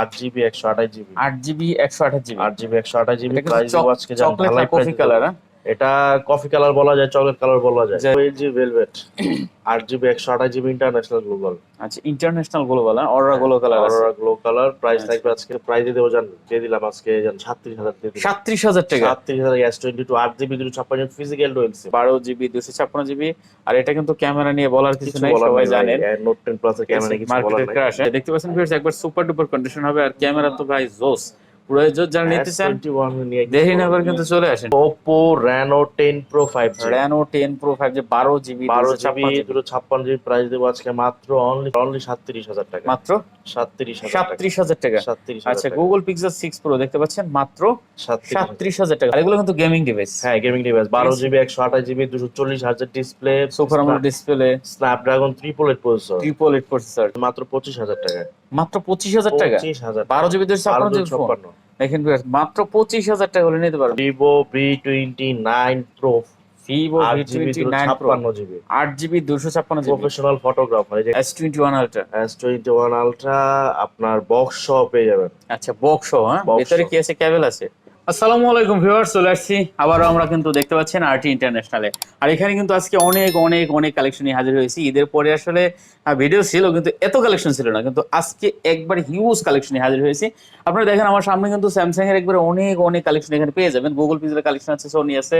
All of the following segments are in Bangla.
আট জিবি একশো আঠাশ জিবি। আট জিবি একশো আঠাশ জিবি। আট জিবি একশো আঠাশ জিবি প্রাইস আজকে চকলেট কফি কালার এটা কফি কালার বলা যায় চকলেট কালার বলা যায়। যাই- জি ভেলভেট আট জিবি একশো আঠাশ জিবি ইন্টারন্যাশনাল গ্লোবাল আচ্ছা international global aurora glow colour aurora glow colour price. থাকবে আজকে প্রাইস দিয়ে দেবো জান দিয়ে দিলাম আজকে জান সাতত্রিশ হাজার সাতত্রিশ হাজার টাকা? সাতত্রিশ হাজার এস টোয়েন্টি টু আট জিবি দুটো ছাপ্পান্ন ফিজিক্যাল ডুয়েল সিম বারো জিবি দুশো ছাপ্পান্ন জিবি আর এটা কিন্তু ক্যামেরা নিয়ে বলার কিছু নাই সবাই নেই জানেন। নোট টেন প্লাস এর ক্যামেরা কিছু বলার মার্কেটের ক্রাশ দেখতে পাচ্ছেন একবার সুপার ডুপার কন্ডিশন হবে আর ক্যামেরা তো ভাই জোস। পুরো জোস যারা নিতে চান S21 নিয়ে দেরি না করে কিন্তু চলে আসেন। Oppo Reno 10 Pro 5G Reno ten pro five যে বারো জিবি 12 জিবি দুটো ছাপ্পান্ন জিবি প্রাইস দেবো আজকে মাত্র অনলি অনলি সাতত্রিশ হাজার টাকা। মাত্র? সাতত্রিশ হাজার টাকা। সাতত্রিশ হাজার টাকা। সাতত্রিশ আচ্ছা হাজার টাকা। গুগল পিক্সেল সিক্স প্রো দেখতে পাচ্ছেন মাত্র সাতত্রিশ হাজার। সাতত্রিশ হাজার টাকা। এগুলো কিন্তু গেমিং ডিভাইস হ্যাঁ গেমিং ডিভাইস বারো জিবি একশো আঠাশ জিবি দুশো চল্লিশ হাজার display super AMOLED display Snapdragon triple eight processor triple eight processor মাত্র পঁচিশ হাজার টাকা। মাত্র পঁচিশ হাজার টাকা। বারো জিবি দুশো দেখেন মাত্র পঁচিশ হাজার টাকা হলে নিতে পারবেন। Vivo V twenty nine pro Vivo V twenty nine ছাপ্পান্ন জিবি। আট জিবি দুশো ছাপ্পান্ন professional photographer S twenty one ultra S twenty one ultra আপনার বক্স সহ পেয়ে যাবেন। আচ্ছা বক্স হ্যাঁ? ভিতরে ভেতরে কি আছে? ক্যাবেল আছে? আসসালামু আলাইকুম ভিউয়ার্স, চলে আসছি। আবারও আমরা কিন্তু দেখতে পাচ্ছেন আরটি ইন্টারন্যাশনালে। আর এখানে কিন্তু আজকে অনেক অনেক অনেক কালেকশন নিয়ে হাজির হয়েছি। ঈদের পরে আসলে ভিডিও ছিল, কিন্তু এত কালেকশন ছিল না। কিন্তু আজকে একবার হিউজ কালেকশন নিয়ে হাজির হয়েছি। আপনারা দেখেন, আমার সামনে কিন্তু স্যামসাং এর একবার অনেক অনেক কালেকশন এখানে পেয়ে যাবেন। গুগল পিক্সেলের কালেকশন আছে সোনি আছে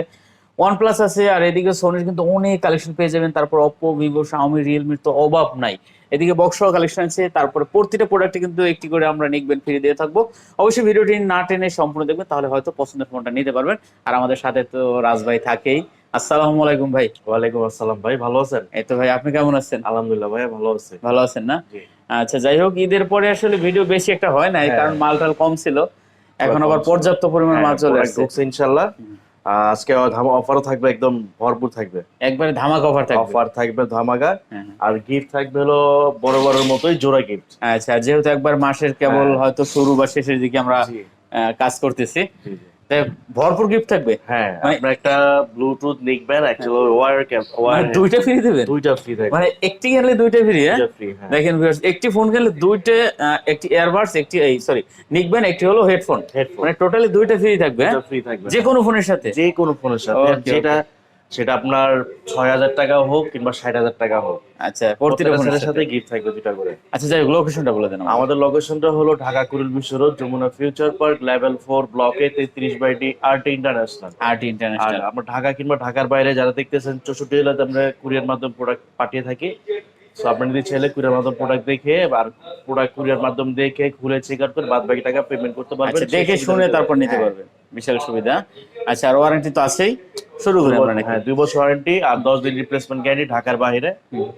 ওয়ান প্লাস আছে আর এদিকে সোনির কিন্তু অনেক কালেকশন পেয়ে যাবেন। তারপর অপো ভিভো শাওমি রিয়েলমির তো অভাব নাই। এদিকে বক্স কালেকশন আছে তারপরে প্রতিটা প্রোডাক্টে কিন্তু একটি করে আমরা নিকবেন ফ্রি দিয়ে থাকব। অবশ্যই ভিডিওটি না টেনে সম্পূর্ণ দেখবেন তাহলে হয়তো পছন্দের ফোনটা নিতে পারবেন। আর আমাদের সাথে তো রাজ ভাই থাকেই। আসসালামু আলাইকুম ভাই। ওয়ালাইকুম আসসালাম ভাই ভালো আছেন? এই তো ভাই আপনি কেমন আছেন? আলহামদুলিল্লাহ ভাই ভালো আছে। ভালো আছেন না? আচ্ছা যাই হোক ঈদের পরে আসলে ভিডিও বেশি একটা হয় নাই হ্যাঁ। কারণ মাল টাল কম ছিল। এখন আবার পর্যাপ্ত পরিমাণ মাল চলে আসছে। ইনশাআল্লাহ আজকে অফারও থাকবে একদম ভরপুর থাকবে। একবারে ধামাকা অফার থাকবে। অফার থাকবে ধামাকা। হ্যাঁ, হ্যাঁ। আর গিফট থাকবে হলো বড় বড় মতোই জোড়া গিফট আচ্ছা যেহেতু একবার মাসের কেবল হ্যাঁ। হয়তো শুরু বা শেষের দিকে আমরা কাজ করতেছি। ভরপুর গিফট থাকবে? হ্যাঁ মানে- আপনার একটা ব্লুটুথ নিকবেন অ্যাকচুয়ালি ওয়্যার ক্যাপ ওয়্যার দুইটা ফ্রি দিবেন? দুইটা ফ্রি থাকবে। মানে একটি কিনলে দুইটা ফ্রি হ্যাঁ? হ্যাঁ। দেখেন ভিউয়ার্স একটি ফোন কিনলে দুইটা একটি এয়ারবাডস একটি এই সরি নিকবেন একটি হলো হেডফোন হেডফোন মানে টোটালি দুইটা ফ্রি থাকবে হ্যাঁ? ফ্রি থাকবে। যে কোনো ফোনের সাথে। যে কোনো ফোনের সাথে যেটা সেটা আপনার ছয় হাজার টাকা হোক কিংবা ষাট হাজার টাকা হোক। আচ্ছা প্রতিটা সাথে? গিফট থাকবে করে। আচ্ছা যাই হোক লোকেশনটা বলে দেন আমাদের। আমাদের লোকেশনটা হলো Dhaka Kuril Bishwa road Jamuna future park level four ব্লকে তেত্রিশ by D RT international RT international আমরা ঢাকা কিংবা ঢাকার বাইরে যারা দেখতেছেন চৌষট্টি জেলাতে আমরা কুরিয়ার মাধ্যমে প্রোডাক্ট পাঠিয়ে থাকি। তো আপনি যদি চাইলে কুরিয়ার মাধ্যমে প্রোডাক্ট দেখে আর প্রোডাক্ট কুরিয়ার মাধ্যম দেখে খুলে চেক আউট করে বাদ বাকি টাকা পেমেন্ট করতে পারবেন। আচ্ছা দেখে শুনে তারপর নিতে হ্যাঁ। পারবেন। বিশাল সুবিধা। আচ্ছা আর ওয়ারেন্টি তো আছেই। শুরু করি আমরা নাকি। হ্যাঁ দুই বছর ওয়ারেন্টি আর দশ দিন রিপ্লেসমেন্ট গ্যারান্টি ঢাকার বাইরে।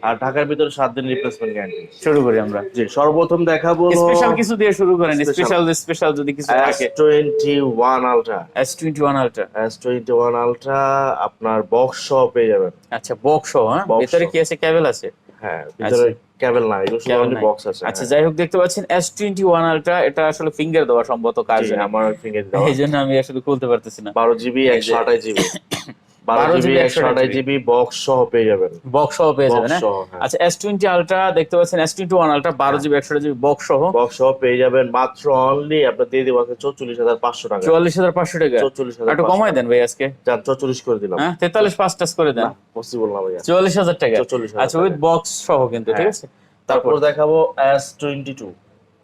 আর ঢাকার ভিতরে সাত দিন রিপ্লেসমেন্ট গ্যারান্টি শুরু করি আমরা। জি সর্বপ্রথম দেখাবো স্পেশাল কিছু দিয়ে শুরু করেন স্পেশাল স্পেশাল যদি কিছু থাকে। Twenty one ultra S twenty one ultra S twenty one ultra আপনার বক্স সহ পেয়ে যাবেন। আচ্ছা বক্স হ্যাঁ? Box ভেতরে কি আছে? ক্যাবেল আছে? হ্যাঁ ভিতরে কেবল না এগুলো শুধু বক্স আছে আচ্ছা যাই হোক দেখতে পাচ্ছেন এস টোয়েন্টি ওয়ান আলট্রা এটা আসলে ফিঙ্গার দেওয়া সম্ভবত কাজ আমার ফিঙ্গার দেওয়া। এই জন্য আমি আসলে খুলতে পারতেছি না। বারো জিবি এই যে- একশো আঠাশ জিবি 12 বারো জিবি একশো আঠাশ জিবি বক্স সহ পেয়ে যাবেন। বক্স সহ পেয়ে যাবেন বক্স? সহ আচ্ছা এস টোয়েন্টি আলট্রা দেখতে পাচ্ছেন এস টোয়েন্টি ওয়ান আলট্রা বারো জিবি একশো জিবি বক্স সহ। বক্স সহ পেয়ে যাবেন মাত্র অনলি আপনার দিয়ে দেবো চৌচল্লিশ হাজার পাঁচশো টাকা। চুয়াল্লিশ হাজার পাঁচশো টাকা? চৌচল্লিশ হাজার একটু কমাই দেন ভাই আজকে। যান চৌচল্লিশ করে দিলাম। হ্যাঁ তেতাল্লিশ পাঁচ টাচ করে দেন। পসিবল না ভাইয়া। চুয়াল্লিশ হাজার টাকা। চৌচল্লিশ আচ্ছা উইথ বক্স সহ কিন্তু ঠিক হ্যাঁ। আছে? তারপর দেখাবো S twenty two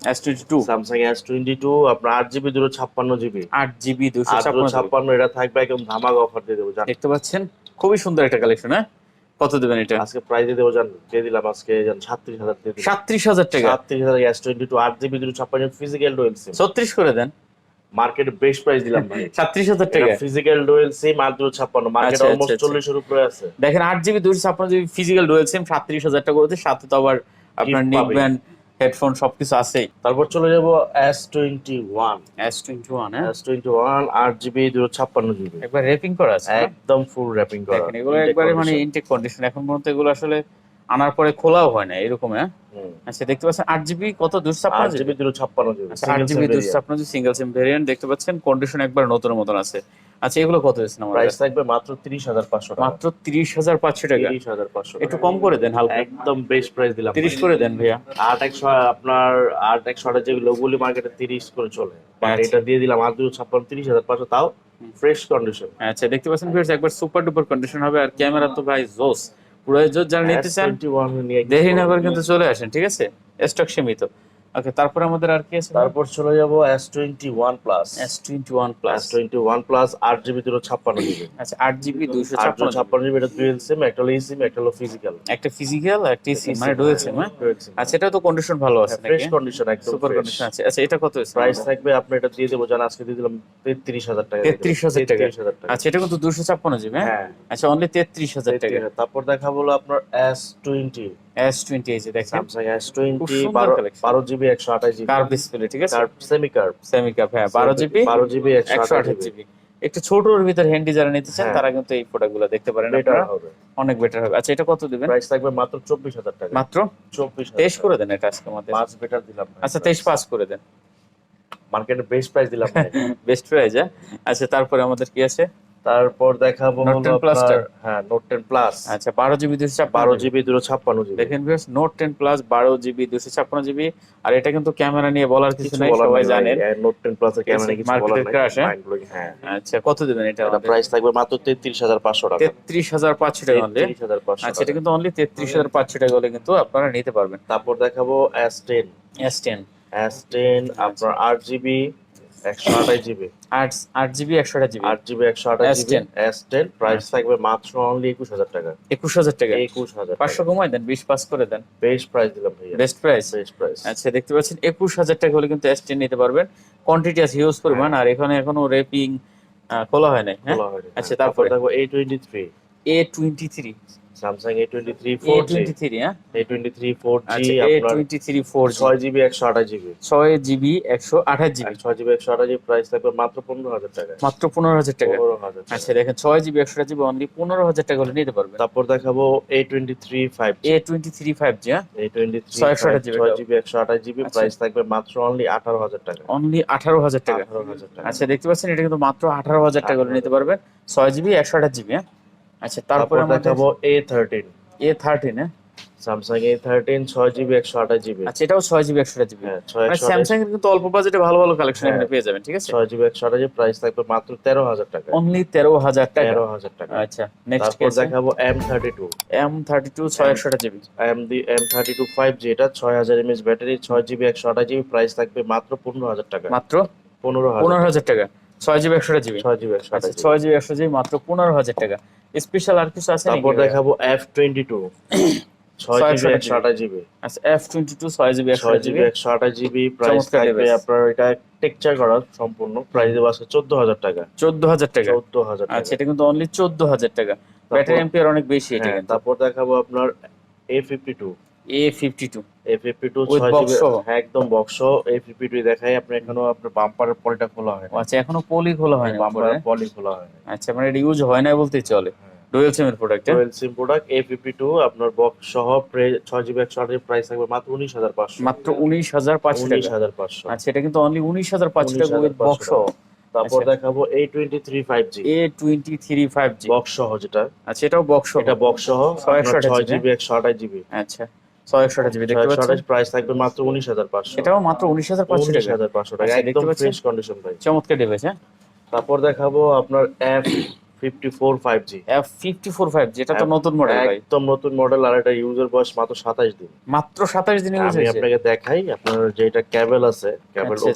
S twenty two Samsung S twenty two আপনার আট জিবি দুটো ছাপ্পান্ন জিবি আট জিবি দুশো আট দুটো ছাপ্পান্ন ছাপ্পান্ন এটা থাকবে একদম ধামাক অফার দিয়ে দেবো জান দেখতে পাচ্ছেন? খুবই সুন্দর একটা কালেকশন হ্যাঁ? কত দেবেন এটা? আজকে প্রাইস দিয়ে দেবো জান দিয়ে দিলাম আজকে জান সাতত্রিশ হাজার দিয়ে দিলাম। সাতত্রিশ হাজার টাকা? সাতত্রিশ হাজার এস টোয়েন্টি টু আট জিবি ফিজিক্যাল ডোয়েল সিম ছত্রিশ করে দেন। মার্কেটে বেস্ট প্রাইস দিলাম ভাই। সাতত্রিশ হাজার টাকা। ফিজিক্যাল ডোয়েল সিম আর দুটো ছাপ্পান্ন। মার্কেট অলমোস্ট আচ্ছা। চল্লিশের উপরে আছে। দেখেন আট জিবি দুশো ছাপ্পান্ন জিবি ফিজিক্যাল ডুয়েল সিম সাতত্রিশ হাজার টাকা। করতে সাথে তো আবার আপনার। নিকবেন হেডফোন সবকিছু আছেই। তারপর চলে যাব S twenty one S twenty one S twenty one আট জিবি দুটো ছাপ্পান্ন জিবি একবার রেপিং করা আছে একদম ফুল র্যাপিং করা। দেখেন এগুলো একবারে মানে ইনটেক কন্ডিশন এখন পর্যন্ত এগুলো আসলে আনার পরে খোলাও হয় না এরকম হ্যাঁ? আচ্ছা দেখতে পাচ্ছেন আট জিবি কত? দুশো ছাপ্পান্ন জিবি দুটো ছাপ্পান্ন জিবি আচ্ছা আট জিবি দুশো ছাপ্পান্ন সিঙ্গেল সিম ভেরিয়েন্ট দেখতে পাচ্ছেন কন্ডিশন একবার নতুন মতন আছে। আচ্ছা এগুলো কত দিচ্ছেন আমাদের? প্রাইস থাকবে মাত্র তিরিশ হাজার পাঁচশো টাকা। মাত্র তিরিশ হাজার পাঁচশো টাকা। তিরিশ হাজার পাঁচশো একটু কম করে দেন হালকা। একদম বেস্ট প্রাইস দিলাম। তিরিশ করে দেন ভাইয়া। আট একশো আপনার আট একশো আটের যে লোকগুলি মার্কেটে তিরিশ করে চলে। বাট আচ্ছা। এটা দিয়ে দিলাম আট দুশো ছাপ্পান্ন তিরিশ হাজার পাঁচশো তাও ফ্রেশ কন্ডিশন আচ্ছা দেখতে পাচ্ছেন ভিউয়ার্স একবার সুপার ডুপার কন্ডিশন হবে। আর ক্যামেরা তো ভাই জোস। পুরো জোস যারা নিতে চান দেরি না করে কিন্তু চলে আসেন ঠিক আছে? স্টক সীমিত। ওকে তারপর আমাদের আর কি আছে? তারপর চলে যাব S twenty one plus S twenty one plus S twenty one plus আট জিবি দুটো ছাপ্পান্ন জিবি আচ্ছা আট জিবি দুইশো আট ছাপ্পান্ন ছাপ্পান্ন জিবি এটা ডুয়েল সিম একটা হলো সিম একটা হলো ফিজিক্যাল একটা ফিজিক্যাল একটা সিম মানে ডুয়েল সিম হ্যাঁ আচ্ছা এটা তো কন্ডিশন ভালো আছে নাকি? ফ্রেশ কন্ডিশন একদম সুপার কন্ডিশন আছে। আচ্ছা এটা কত আছে প্রাইস থাকবে আপনি এটা দিয়ে দেবো জান আজকে দিয়ে দিলাম তেত্রিশ হাজার টাকা 33,000 টাকা। তেত্রিশ হাজার টাকা। আচ্ছা এটা কিন্তু দুশো ছাপ্পান্ন জিবি হ্যাঁ? হ্যাঁ। আচ্ছা অনলি তেত্রিশ হাজার টাকা। তারপর দেখা হলো আপনার এস টোয়েন্টি এস টোয়েন্টি এই যে দেখেন। বারো জিবি একশো আঠাশ জিবি কার্ভ ডিসপ্লে ঠিক আছে? Curve semi curve semi cup হ্যাঁ বারো জিবি বারো জিবি একশো একশো আঠাশ জিবি একটু ছোটর ভিতর হ্যান্ডি যারা নিতে চান হ্যাঁ। তারা কিন্তু এই প্রোডাক্টগুলো দেখতে পারেন আপনারা। অনেক বেটার হবে। আচ্ছা এটা কত দিবেন? প্রাইস থাকবে মাত্র চব্বিশ হাজার টাকা। মাত্র? চব্বিশ তেইশ করে দেন এটা আজকে আমাদের। পাঁচ বেটার দিলাম আচ্ছা তেইশ পাস করে দেন। মার্কেটে বেস্ট প্রাইস দিলাম। বেস্ট প্রাইজ আচ্ছা তারপরে আমাদের কি আছে? তারপর দেখাবো হলো 10 আপনার হ্যাঁ নোট টেন প্লাস আচ্ছা বারো জিবি দুশো বারো বারো জিবি জিবি দুটো ছাপ্পান্ন জিবি দেখেন ভিউয়ার্স নোট টেন প্লাস বারো জিবি দুশো ছাপ্পান্ন জিবি আর এটা কিন্তু ক্যামেরা নিয়ে বলার কিছু নাই সবাই জানেন। নোট টেন প্লাস এর ক্যামেরা কিছু Market বলার এর নাই। crash, হ্যাঁ? আচ্ছা কত দিবেন এটা এটা প্রাইস থাকবে মাত্র তেত্রিশ হাজার পাঁচশো টাকা। তেত্রিশ হাজার পাঁচশো টাকা অনলি তেত্রিশ হাজার পাঁচশো আচ্ছা এটা কিন্তু অনলি তেত্রিশ হাজার পাঁচশো টাকা হলে কিন্তু আপনারা নিতে পারবেন। তারপর দেখাবো S ten S ten S ten আপনার আট জিবি একশো আঠাশ জিবি। আট আট জিবি একশো আট জিবি। আট জিবি একশো আঠাশ জিবি এস টেন প্রাইস থাকবে মাত্র অনলি একুশ হাজার টাকা। একুশ হাজার টাকা। একুশ হাজার পাঁচশো কমাই দেন বিশ পাস করে দেন। বেস্ট প্রাইস দিলাম ভাইয়া। বেস্ট প্রাইস বেস্ট প্রাইস আচ্ছা দেখতে পাচ্ছেন একুশ হাজার টাকা হলে কিন্তু এস টেন নিতে পারবেন। কোয়ান্টিটি আছে হিউজ পরিমাণ আর এখানে এখনও রেপিং খোলা হয় নাই হ্যাঁ? আচ্ছা, তারপরে? দেখো A twenty three A twenty three Samsung A twenty three four twenty three হ্যাঁ এ টোয়েন্টি থ্রি ফোর আচ্ছা জি এ টোয়েন্টি থ্রি ফোর ছয় জিবি একশো আঠাশ জিবি ছয় জিবি একশো আঠাশ জিবি ছয় জিবি একশো আঠাশ জিবি প্রাইস থাকবে মাত্র পনেরো হাজার টাকা মাত্র পনেরো হাজার টাকা। পনেরো হাজার। আচ্ছা দেখেন ছয় জিবি একশো জিবি অনলি পনেরো হাজার টাকা হলে নিতে পারবেন। তারপর দেখাবো A twenty three five A twenty three five G হ্যাঁ? এ টোয়েন্টি থ্রি ছয় একশো আঠাশ ছয় জিবি একশো আঠাশ জিবি আচ্ছা। প্রাইস থাকবে মাত্র অনলি আঠারো হাজার টাকা। অনলি আঠারো হাজার টাকা। আঠারো হাজার টাকা। আচ্ছা দেখতে পাচ্ছেন এটা কিন্তু মাত্র আঠারো হাজার টাকা হলে নিতে পারবেন। ছয় জিবি একশো আঠাশ জিবি হ্যাঁ? আচ্ছা তারপর দেখাবো এ থার্টিন এ থার্টিন হ্যাঁ? স্যামসাং এ থার্টিন ছয় জিবি একশো আঠাশ জিবি আচ্ছা এটাও ছয় জিবি একশো জিবি হ্যাঁ মানে আঠাশ স্যামসাং এর কিন্তু অল্প বাজেটে ভালো ভালো কালেকশন এখানে হ্যাঁ। পেয়ে যাবেন ঠিক আছে? ছয় জিবি একশো আঠাশ প্রাইস থাকবে মাত্র তেরো হাজার টাকা। অনলি তেরো হাজার টাকা। তেরো হাজার টাকা। আচ্ছা নেক্সট তারপর দেখাবো M thirty two M thirty two ছয় একশো GB M the M thirty two five G এটা ছয় হাজার এমএস ব্যাটারি ছয় জিবি একশো আঠাশ জিবি প্রাইস থাকবে মাত্র পনেরো হাজার টাকা। মাত্র? পনেরো পনেরো হাজার টাকা। ছয় জিবি একশো জিবি। ছয় জিবি একশো আচ্ছা ছয় জিবি একশো জিবি মাত্র পনেরো হাজার টাকা। স্পেশাল আর কিছু আছে তারপর দেখাবো এফ টোয়েন্টি টু ছয় জিবি একশো আঠাশ জিবি। আচ্ছা এফ টোয়েন্টি টু ছয় জিবি একশো ছয় জিবি জিবি। একশো আঠাশ জিবি প্রাইস থাকবে আপনার এটা টেকচার করা সম্পূর্ণ। প্রাইস দেবো আছে চোদ্দ হাজার টাকা। চোদ্দ হাজার টাকা। চোদ্দ হাজার আচ্ছা এটা কিন্তু অনলি চোদ্দ হাজার টাকা। ব্যাটারি এম্পিয়ার অনেক বেশি এটা হ্যাঁ, তারপর দেখাবো আপনার A fifty two A fifty two A fifty two ছয় জিবি হ্যাঁ একদম বক্স এ ফিফটি টু দেখাই আপনি এখনও আপনার বাম্পারের পলিটা খোলা হয় আচ্ছা এখনও পলি খোলা উপরে। বাম্পারের পলি খোলা হয় আচ্ছা মানে এটা ইউজ হয় না বলতেই চলে। ডুয়েল সিমের product twelve sim product A fifty two আপনার বক্স সহ ছয় জিবি একশো আঠাশ প্রাইস থাকবে মাত্র উনিশ হাজার পাঁচশো। মাত্র উনিশ হাজার পাঁচশো উনিশ হাজার পাঁচশো। আচ্ছা এটা কিন্তু অনলি উনিশ হাজার পাঁচশো টাকা উইথ 19,500 বক্স তারপর আচ্ছা। দেখাবো A twenty three five G A twenty three five G box সহ যেটা। আচ্ছা এটাও বক্স এটা বক্স সহ ছয় জিবি একশো আঠাশ জিবি আচ্ছা। ছয়শো জিবি দেখতে পাচ্ছেন? প্রাইস থাকবে মাত্র উনিশ হাজার পাঁচশো। এটাও মাত্র উনিশ হাজার পাঁচশো হাজার পাঁচশো টাকা। আচ্ছা, একদম কন্ডিশন ভাই। চমৎকার হ্যাঁ? তারপর দেখাবো আপনার অ্যাপ 54 5G আছে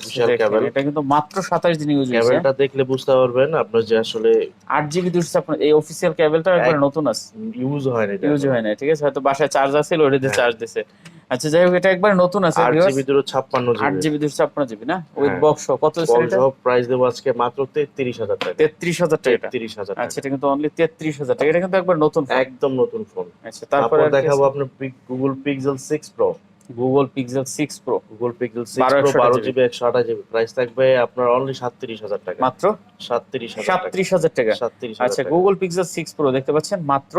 আচ্ছা, আচ্ছা, কিন্তু মাত্র 27 ইউজ হয়েছে। কেবলটা দেখলে বুঝতে পারবেন আপনার যে আসলে 8GB দিচ্ছে আপনার এই অফিশিয়াল কেবলটা একবার নতুন ইউজ হয় না ইউজ হয় না ঠিক আছে? হয়তো বাসায় চার্জ আছে ওটাতে চার্জ দিচ্ছে আচ্ছা যাই হোক এটা একবার নতুন আছে আট জিবি দুটো ছাপ্পান্ন আট জিবি না? উইথ। বক্স কত আছে এটা প্রাইস দেবো আজকে মাত্র তেত্রিশ হাজার টাকা। তেত্রিশ হাজার টাকা এটা। তেত্রিশ হাজার আচ্ছা এটা কিন্তু অনলি তেত্রিশ হাজার টাকা। এটা কিন্তু একবার নতুন একদম নতুন ফোন আচ্ছা তারপর তারপরে দেখাবো আপনার Google Pixel 6 pro Google Pixel six pro Google Pixel six pro বারো জিবি একশো আঠাশ জিবি প্রাইস থাকবে আপনার অনলি সাতত্রিশ হাজার টাকা। মাত্র? সাতত্রিশ সাতত্রিশ হাজার টাকা? সাতত্রিশ আচ্ছা গুগল পিক্সেল সিক্স প্রো দেখতে পাচ্ছেন মাত্র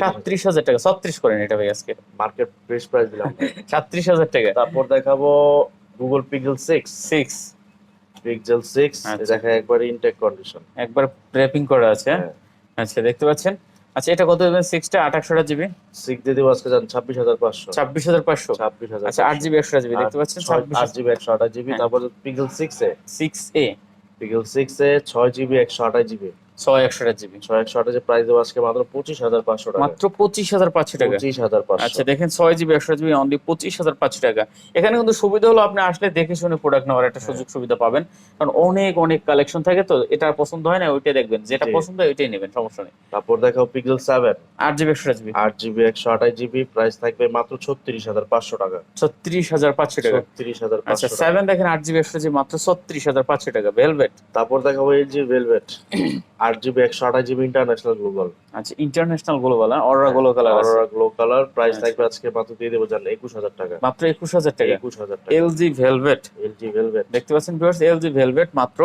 সাতত্রিশ হাজার টাকা। ছত্রিশ করেন এটা ভাই আজকে। মার্কেট বেস্ট প্রাইস দিলাম। সাতত্রিশ হাজার টাকা। তারপর দেখাবো Google Pixel six six Pixel six. দেখা একবার ইনটেক কন্ডিশন একবার র্যাপিং করা আছে হ্যাঁ। আচ্ছা দেখতে পাচ্ছেন? আচ্ছা এটা কত দেবেন? সিক্সটা আঠাশশোটা জিবি সিক্স দিয়ে দিব আজকে জান ছাব্বিশ হাজার পাঁচশো। ছাব্বিশ হাজার পাঁচশো? ছাব্বিশ হাজার আচ্ছা আট জিবি একশোটা জিবি দেখতে পাচ্ছেন? ছাব্বিশ আট জিবি একশো আঠাশ জিবি হ্যাঁ। তারপর Pixel six A. Six A Pixel six A ছয় জিবি একশো আঠাশ জিবি ছয় জিবি। একশো আঠাশ প্রাইস দেবো আজকে মাত্র পঁচিশ হাজার পাঁচশো টাকা। মাত্র পঁচিশ হাজার পাঁচশো টাকা। পঁচিশ হাজার পাঁচশো। আচ্ছা দেখেন ছয় জিবি একশো জিবি অনলি পঁচিশ হাজার পাঁচশো টাকা। এখানে কিন্তু সুবিধা হলো আপনি আসলে দেখে শুনে প্রোডাক্ট নেওয়ার একটা সুযোগ সুবিধা পাবেন। কারণ অনেক অনেক কালেকশন থাকে তো এটা পছন্দ হয় না ওইটাই দেখবেন। যেটা পছন্দ হয় ওইটাই নেবেন সমস্যা নেই। তারপর দেখাও পিক্সেল সেভেন আট জিবি একশো জিবি। আট জিবি একশো আঠাশ জিবি প্রাইস থাকবে মাত্র ছত্রিশ হাজার পাঁচশো টাকা। ছত্রিশ হাজার পাঁচশো টাকা। ছত্রিশ হাজার আচ্ছা সেভেন দেখেন আট জিবি একশো জিবি মাত্র ছত্রিশ হাজার পাঁচশো টাকা। ভেলভেট তারপর দেখাবো এল জি ভেলভেট আট জিবি একশো আঠাশ জিবি ইন্টারন্যাশনাল গ্লোবাল আচ্ছা international global aurora glow colour aurora glow colour price আচ্ছা। থাকবে আজকে মাত্র দিয়ে দেবো জান একুশ হাজার টাকা। মাত্র একুশ হাজার টাকা? একুশ হাজার টাকা। LG velvet L G velvet দেখতে পাচ্ছেন ভিউয়ার্স এলজি ভেলভেট মাত্র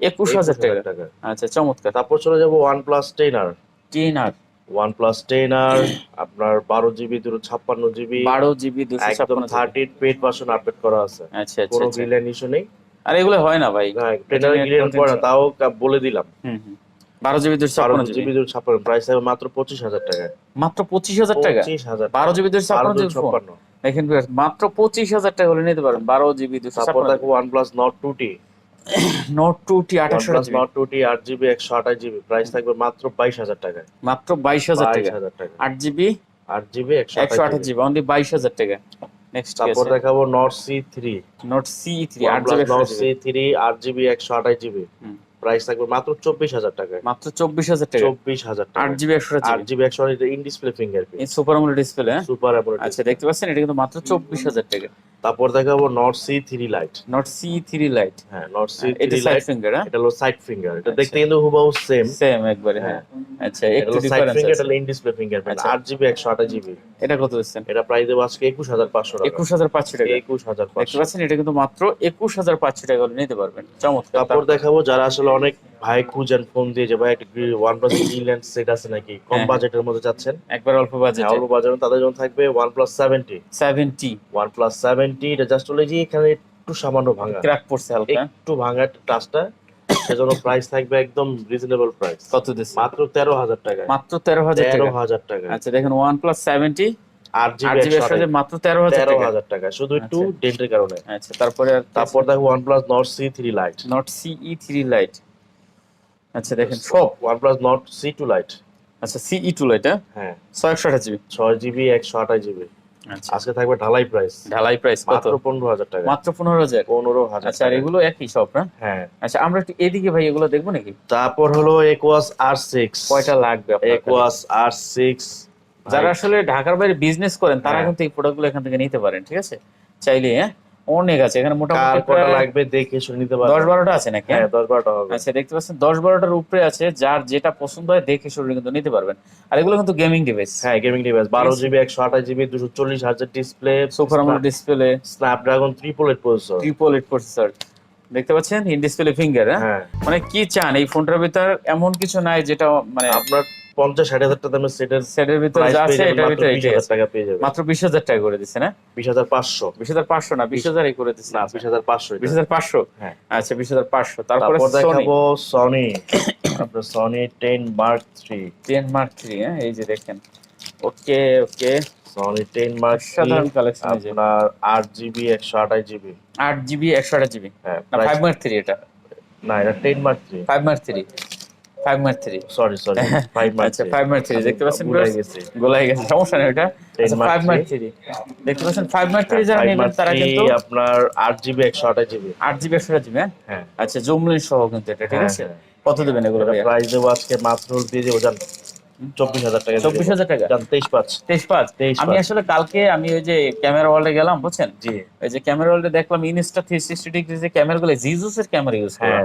একুশ হাজার টাকা। আচ্ছা চমৎকার। তারপর চলে যাব OnePlus ten R ten R OnePlus ten R আপনার বারো জিবি দুটো ছাপ্পান্ন জিবি। বারো জিবি দুশো ছাপ্পান্ন থার্টি পেড ভার্সন আপডেট করা আছে। আচ্ছা আচ্ছা কোনো আচ্ছা। গ্রিলেন ইস্যু নেই। আর এগুলো হয় না ভাই। ট্রেনার পড়ে তাও বলে দিলাম। হুম হুম। বারো জিবি দুশো বারো জিবি। জিবি ছাপ্পান্ন প্রাইস হবে মাত্র পঁচিশ হাজার টাকা। মাত্র পঁচিশ হাজার টাকা? পঁচিশ হাজার বারো জিবি দুশো ছাপ্পান্ন দেখেন মাত্র পঁচিশ হাজার টাকা হলে নিতে পারেন বারো জিবি দুশো ছাপ্পান্ন OnePlus Nord two T Nord two T আঠাশশো প্লাস টু টি আট জিবি একশো আঠাশ জিবি প্রাইস থাকবে মাত্র বাইশ হাজার টাকা। মাত্র বাইশ হাজার টাকা। আট জিবি? আট জিবি একশো আঠাশ জিবি। অনলি বাইশ হাজার টাকা। নেক্সট তারপর দেখাবো Nord C three Nord C three আট জিবি প্লাস সি থ্রি আট জিবি একশো আঠাশ জিবি। প্রাইস থাকবে মাত্র চব্বিশ হাজার টাকা মাত্র চব্বিশ হাজার টাকা। চব্বিশ হাজার টাকা আট জিবি একশো আট জিবি একশো আঠাশ in display fingerprint super AMOLED display হ্যাঁ? সুপার আচ্ছা দেখতে পাচ্ছেন এটা কিন্তু মাত্র চব্বিশ হাজার টাকা। তারপর দেখাবো Nord C three lite Nord C three lite হ্যাঁ Nord C three lite finger হ্যাঁ? এটা হলো সাইড ফিঙ্গার এটা আচ্ছা। দেখতে কিন্তু হুবহু সেম সেম একবারে হ্যাঁ। আচ্ছা একটু ডিফারেন্স আছে এটা হলো ইন ডিসপ্লে ফিঙ্গারপ্রিন্ট আচ্ছা। জিবি এটা কত এটা প্রাইস দেবো আজকে একুশ হাজার পাঁচশো টাকা। একুশ হাজার পাঁচশো টাকা। একুশ হাজার দেখতে পাঁচশো পাচ্ছেন এটা কিন্তু মাত্র একুশ হাজার পাঁচশো টাকা হলে নিতে পারবেন। চমৎকার। তারপর দেখাবো যারা আসলে আসলে অনেক ভাই খুঁজেন ফোন দিয়ে যে ভাই একটা OnePlus ল্যান্ড সেট আছে নাকি? কম হ্যাঁ। বাজেটের মধ্যে চাচ্ছেন? একবার অল্প বাজেট। হ্যাঁ, অল্প বাজেট তাদের জন্য থাকবে ওয়ানপ্লাস সেভেন্টি 70 ওয়ানপ্লাস সেভেন্টি এটা জাস্ট হলে যে এখানে একটু সামান্য ভাঙা। ক্র্যাক পড়ছে হালকা। একটু ভাঙা টাচটা সেজন্য প্রাইস থাকবে একদম রিজনেবল প্রাইস কত দিচ্ছে? মাত্র 13000 টাকা মাত্র তেরো হাজার তেরো হাজার টাকা আচ্ছা দেখেন ওয়ান প্লাস সেভেন্টি মাত্র তেরো হাজার টাকা। শুধু একটু আচ্ছা। ডেন্টের কারণে। আচ্ছা তারপরে তারপর দেখো OnePlus Nord C three lite Nord CE three lite আচ্ছা দেখেন। সব OnePlus Nord C two lite আচ্ছা সিই টু লাইট হ্যাঁ? হ্যাঁ। ছয় একশো আঠাশ জিবি। ছয় জিবি একশো আঠাশ জিবি। আচ্ছা। আজকে থাকবে ঢালাই প্রাইস ঢালাই প্রাইস মাত্র পনেরো হাজার টাকা। মাত্র পনেরো হাজার। পনেরো হাজার আচ্ছা এগুলো একই সব না? হ্যাঁ। আচ্ছা আমরা একটু এদিকে ভাই এগুলো দেখব নাকি? তারপর হলো একোয়াস আর সিক্স কয়টা লাগবে? একোয়াস আর সিক্স যারা আসলে ঢাকার বাইরে বিজনেস করেন তারা হ্যাঁ। কিন্তু এই প্রোডাক্টগুলো এখান থেকে নিতে পারেন ঠিক আছে? চাইলে হ্যাঁ অনেক আছে। এখানে মোটামুটি কটা লাগবে দেখে শুনে নিতে দশ পারবেন বারোটা আছে নাকি হ্যাঁ? দশ বারোটা হবে। আচ্ছা দেখতে পাচ্ছেন দশ বারোটার উপরে আছে যার যেটা পছন্দ হয় দেখে শুনে কিন্তু নিতে পারবেন। আর এগুলো কিন্তু গেমিং ডিভাইস হ্যাঁ গেমিং ডিভাইস বারো Yes. জিবি একশো আঠাশ জিবি দুশো চল্লিশ হাজার display super AMOLED display Snapdragon triple eight processor triple eight processor দেখতে পাচ্ছেন ইন ডিসপ্লে ফিঙ্গার হ্যাঁ? হ্যাঁ। মানে কি চান? এই ফোনটার ভিতর এমন কিছু নাই যেটা মানে আপনার পঞ্চাশ ষাট হাজার টাকা দামের সেটের সেটের ভিতরে যা আছে এটার ভিতরে বিশ হাজার টাকা পেয়ে যাবে মাত্র বিশ হাজার টাকা করে দিচ্ছে না? বিশ হাজার পাঁচশো। বিশ হাজার পাঁচশো না বিশ হাজারই করে দিচ্ছে না বিশ হাজার পাঁচশো বিশ হাজার পাঁচশো? হ্যাঁ। আচ্ছা বিশ হাজার পাঁচশো। তারপরে দেখাবো সনি আপনার Sony ten mark three ten mark three হ্যাঁ এই যে দেখেন। Okay okay. Sony ten mark সাধারণ কালেকশন আপনার আট জিবি একশো আঠাশ জিবি আট জিবি একশো আঠাশ জিবি হ্যাঁ ফাইভ মার্ক থ্রি এটা। না এটা ten mark three five mark three five mark three sorry sorry five mark আচ্ছা ফাইভ মার্ক থ্রি দেখতে পাচ্ছেন ভুলে viewers? গোলাই গেছে সমস্যা নেই ওটা ফাইভ থ্রি দেখতে পাচ্ছেন ফাইভ থ্রি যারা নেবেন তারা কিন্তু আপনার আট জিবি একশো আঠাশ জিবি আট জিবি একশো জিবি হ্যাঁ? হ্যাঁ। আচ্ছা জুমলিন সহ কিন্তু এটা ঠিক হ্যাঁ, আছে? হ্যাঁ। কত দেবেন এগুলো প্রাইস দেবো আজকে মাত্র দিয়ে দেবো জান? চব্বিশ হাজার টাকা চব্বিশ হাজার টাকা? তেইশ পাঁচ। তেইশ পাঁচ? তেইশ আমি আসলে কালকে আমি ওই যে ক্যামেরা ওয়ার্ল্ডে গেলাম বুঝছেন? জি। ওই যে ক্যামেরা ওয়ার্ল্ডে দেখলাম ইনস্টা থ্রি সিক্সটি ডিগ্রি যে ক্যামেরা গুলো জিজুসের ক্যামেরা ইউজ হ্যাঁ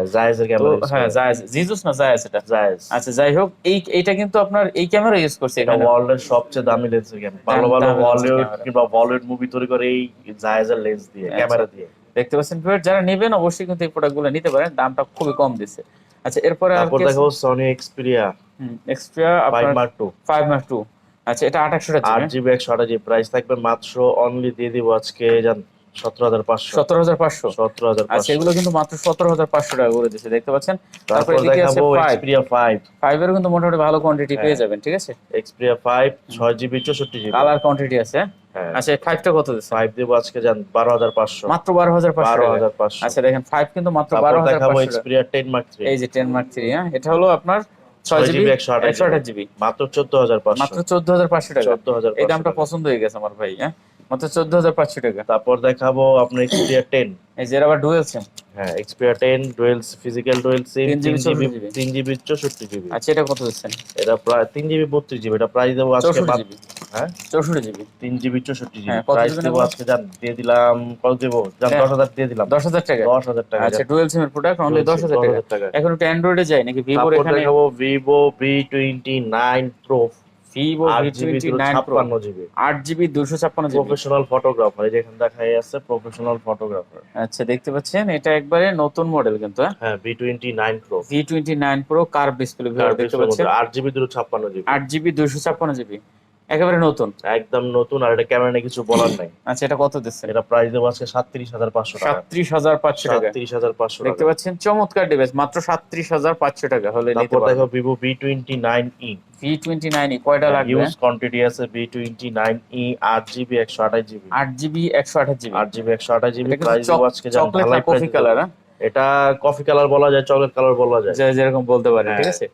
ক্যামেরা হ্যাঁ জায়েজ জিজুস না জায়েজ এটা? জায়েজ আচ্ছা যাই হোক এই কিন্তু আপনার এই ক্যামেরা ইউজ করছে এটা ওয়ার্ল্ডের সবচেয়ে দামি ক্যামেরা। ভালো ভালো কিংবা বলিউড মুভি তৈরি করে এই জায়েজের লেন্স দিয়ে আচ্ছা। ক্যামেরা দিয়ে। দেখতে পাচ্ছেন যারা নেবেন অবশ্যই কিন্তু এই প্রোডাক্টগুলো নিতে পারেন। দামটা খুবই কম দিচ্ছে। আচ্ছা এরপরে আর দেখো Sony Xperia extra mark two mark two আচ্ছা এটা আঠাশশোটা আট জিবি জিবি একশো আঠাশ জিবি প্রাইস থাকবে মাত্র অনলি দিয়ে দিব আজকে জান সতেরো হাজার পাঁচশো। সতেরো হাজার পাঁচশো? সতেরো হাজার আচ্ছা এগুলো কিন্তু মাত্র সতেরো হাজার পাঁচশো টাকা করে দিচ্ছে দেখতে পাচ্ছেন? তারপর তারপর এদিকে আছে দেখাবো ফাইভ এক্সপিরিয়া ফাইভ ফাইভের কিন্তু মোটামুটি ভালো কোয়ান্টিটি পেয়ে হ্যাঁ। যাবেন ঠিক আছে? চৌষট্টি জিবি। কালার কোয়ান্টিটি আছে হ্যাঁ? আচ্ছা ফাইভটা কত দিচ্ছে? ফাইভ দেবো আজকে হাজার পাঁচশো। মাত্র বারো হাজার পাঁচশো বারো টাকা। হাজার পাঁচশো। আচ্ছা দেখেন ফাইভ কিন্তু মাত্র তারপর বারো হাজার দেখাবো পাঁচশো টাকা। এক্সপিরিয়া টেন মার্ক এই যে টেন মার্ক থ্রি হ্যাঁ? এটা হলো আপনার ছয় জিবি একশো আঠাশ জিবি মাত্র চোদ্দ হাজার পাঁচশো। মাত্র চোদ্দ হাজার পাঁচশো টাকা। চোদ্দ হাজার এই দামটা পছন্দ হয়ে গেছে আমার ভাই হ্যাঁ? মাত্র চোদ্দ হাজার পাঁচশো টাকা। তারপর দেখাবো আপনার এক্সপিরিয়া টেন এই যে আবার ডুয়েল সিম হ্যাঁ Xperia ten dual physical dual SIM তিন জিবি তিন জিবি চৌষট্টি জিবি। আচ্ছা এটা কত দিচ্ছেন? এটা প্রায় তিন জিবি বত্রিশ জিবি। এটা প্রাইস দেবো আজকে হ্যাঁ? চৌষট্টি জিবি। তিন জিবি চৌষট্টি জিবি। হ্যাঁ, প্রাইস দেবো আজকে যান দিয়ে দিলাম কত দেবো? যান হ্যাঁ। দশ হাজার দিয়ে দিলাম। দশ হাজার টাকা। দশ হাজার টাকা আচ্ছা ডুয়েল সিমের প্রোডাক্ট অনলি দশ হাজার টাকা। এখন একটু অ্যান্ড্রয়েডে যায় নাকি ভিভোর এখানে? Vivo V twenty nine pro Vivo আট জিবি দুশো ছাপ্পান্ন প্রফেশনাল ফটোগ্রাফার যেখানে যে এখানে দেখা যাচ্ছে প্রফেশনাল ফটোগ্রাফার আচ্ছা দেখতে পাচ্ছেন এটা একবারে নতুন মডেল কিন্তু হ্যাঁ? V twenty nine pro V twenty nine pro কার ডিসপ্লে দেখতে পাচ্ছেন? আট জিবি দুটো ছাপ্পান্ন জিবি। আট জিবি দুশো ছাপ্পান্ন জিবি। একেবারে নতুন। একদম নতুন আর এটা ক্যামেরা নিয়ে কিছু বলার নাই। আচ্ছা এটা কত দিচ্ছেন? এটা প্রাইস দেবো আজকে সাতত্রিশ হাজার পাঁচশো টাকা। সাতত্রিশ হাজার পাঁচশো টাকা। সাতত্রিশ হাজার পাঁচশো দেখতে পাচ্ছেন চমৎকার ডিভাইস মাত্র সাতত্রিশ হাজার পাঁচশো টাকা হলে নিতে তারপর দেখো Vivo V twenty nine E V twenty nine কয়টা লাগবে? ইউজ কোয়ান্টিটি আছে ভি টোয়েন্টি নাইন ই আট জিবি একশো আঠাশ জিবি আট জিবি একশো আঠাশ জিবি আট জিবি একশো আঠাশ জিবি প্রাইস দেবো আজকে চকলেট কফি কালার। এটা কফি কালার বলা যায় চকলেট কালার বলা যায়। যে যেরকম বলতে পারে ঠিক হ্যাঁ। আছে?